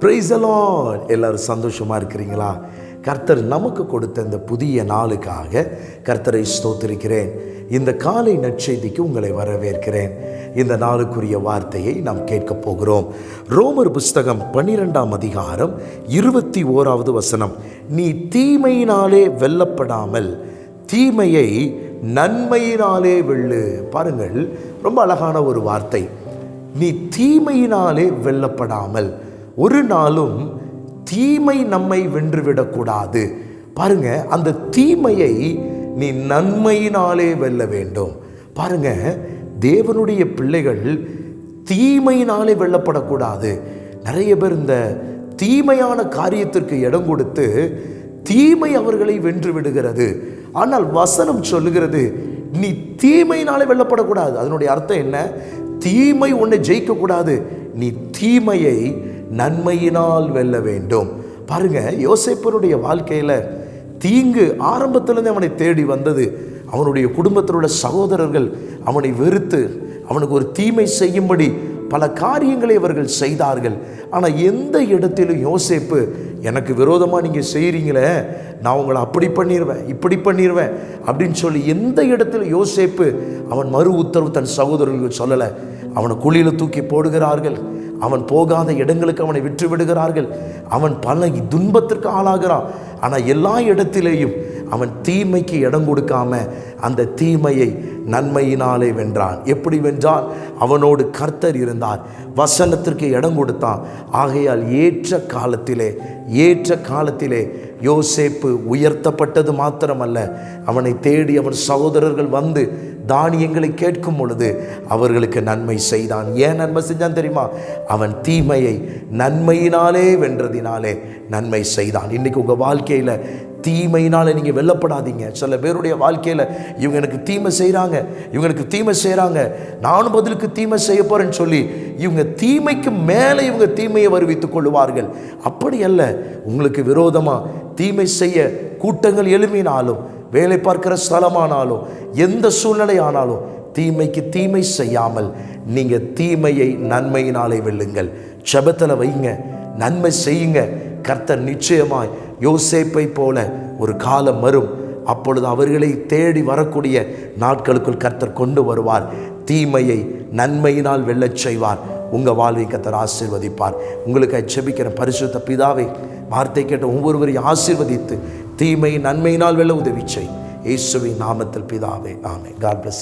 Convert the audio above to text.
பிரைசலான் எல்லாரும் சந்தோஷமாக இருக்கிறீங்களா? கர்த்தர் நமக்கு கொடுத்த இந்த புதிய நாளுக்காக கர்த்தரை ஸ்தோத்திருக்கிறேன். இந்த காலை நற்செய்திக்கு உங்களை வரவேற்கிறேன். இந்த நாளுக்குரிய வார்த்தையை நாம் கேட்கப் போகிறோம். ரோமர் புஸ்தகம் பன்னிரெண்டாம் அதிகாரம் இருபத்தி ஓராவது வசனம். நீ தீமையினாலே வெல்லப்படாமல் தீமையை நன்மையினாலே வெள்ளு பாருங்கள் ரொம்ப அழகான ஒரு வார்த்தை. நீ தீமையினாலே வெல்லப்படாமல் ஒரு நாளும் தீமை நம்மை வென்றுவிடக்கூடாது. பாருங்க அந்த தீமையை நீ நன்மையினாலே வெல்ல வேண்டும். பாருங்க தேவனுடைய பிள்ளைகள் தீமையினாலே வெல்லப்படக்கூடாது. நிறைய பேர் இந்த தீமையான காரியத்திற்கு இடம் கொடுத்து தீமை அவர்களை வென்று விடுகிறது ஆனால் வசனம் சொல்லுகிறது நீ தீமையினாலே வெல்லப்படக்கூடாது. அதனுடைய அர்த்தம் என்ன? தீமை உன்னை ஜெயிக்கக்கூடாது. நீ தீமையை நன்மையினால் வெல்ல வேண்டும். பாருங்க யோசிப்பனுடைய வாழ்க்கையில் தீங்கு ஆரம்பத்திலேருந்து அவனை தேடி வந்தது. அவனுடைய குடும்பத்தில் உள்ள சகோதரர்கள் அவனை வெறுத்து அவனுக்கு ஒரு தீமை செய்யும்படி பல காரியங்களை அவர்கள் செய்தார்கள். ஆனால் எந்த இடத்திலும் யோசிப்பு எனக்கு விரோதமாக நீங்கள் செய்கிறீங்களே நான் உங்களை அப்படி பண்ணிடுவேன் இப்படி பண்ணிடுவேன் அப்படின்னு சொல்லி எந்த இடத்துல யோசிப்பு அவன் மறு உத்தரவு தன் சகோதரர்களுக்கு சொல்லலை. அவனை குழியில் தூக்கி போடுகிறார்கள். அவன் போகாத இடங்களுக்கு அவனை விற்று விடுகிறார்கள். அவன் பல துன்பத்திற்கு ஆளாகிறான். ஆனால் எல்லா இடத்திலேயும் அவன் தீமைக்கு இடம் கொடுக்காம அந்த தீமையை நன்மையினாலே வென்றான். எப்படி வென்றான்? அவனோடு கர்த்தர் இருந்தார். வசனத்திற்கு இடம் கொடுத்தான். ஆகையால் ஏற்ற காலத்திலே ஏற்ற காலத்திலே யோசேப்பு உயர்த்தப்பட்டது மாத்திரமல்ல. அவனை தேடி அவன் சகோதரர்கள் வந்து தானியங்களை கேட்கும் பொழுது அவர்களுக்கு நன்மை செய்தான். ஏன் நன்மை செஞ்சான் தெரியுமா? அவன் தீமையை நன்மையினாலே வென்றதினாலே நன்மை செய்தான். இன்னைக்கு உங்கள் வாழ்க்கையில் தீமையினால் நீங்கள் வெல்லப்படாதீங்க. சில பேருடைய வாழ்க்கையில் இவங்க எனக்கு தீமை செய்கிறாங்க இவங்க எனக்கு தீமை செய்கிறாங்க நானும் பதிலுக்கு தீமை செய்ய போகிறேன்னு சொல்லி இவங்க தீமைக்கு மேலே இவங்க தீமையை வருவித்துக் கொள்வார்கள் அப்படி அல்ல உங்களுக்கு விரோதமாக தீமை செய்ய கூட்டங்கள் எழுமினாலும் வேலை பார்க்கிற ஸ்தலமானாலும் எந்த சூழ்நிலை ஆனாலும் தீமைக்கு தீமை செய்யாமல் நீங்கள் தீமையை நன்மையினாலே வெல்லுங்கள். செபத்தில் வைங்க நன்மை செய்யுங்க. கர்த்தர் நிச்சயமாய் யோசேப்பை போல ஒரு காலம் வரும். அப்பொழுது அவர்களை தேடி வரக்கூடிய நாட்களுக்குள் கர்த்தர் கொண்டு வருவார். தீமையை நன்மையினால் வெல்லச் செய்வார். உங்கள் வாழ்வை கர்த்தர் ஆசீர்வதிப்பார். உங்களுக்கு செபிக்கிற பரிசுத்த பிதாவை வார்த்தை கேட்ட ஒவ்வொருவரையும் ஆசீர்வதித்து தீமை நன்மையினால் வெல்ல உதவி செய். இயேசுவின் நாமத்தில் பிதாவே ஆமே காட் பிளஸ்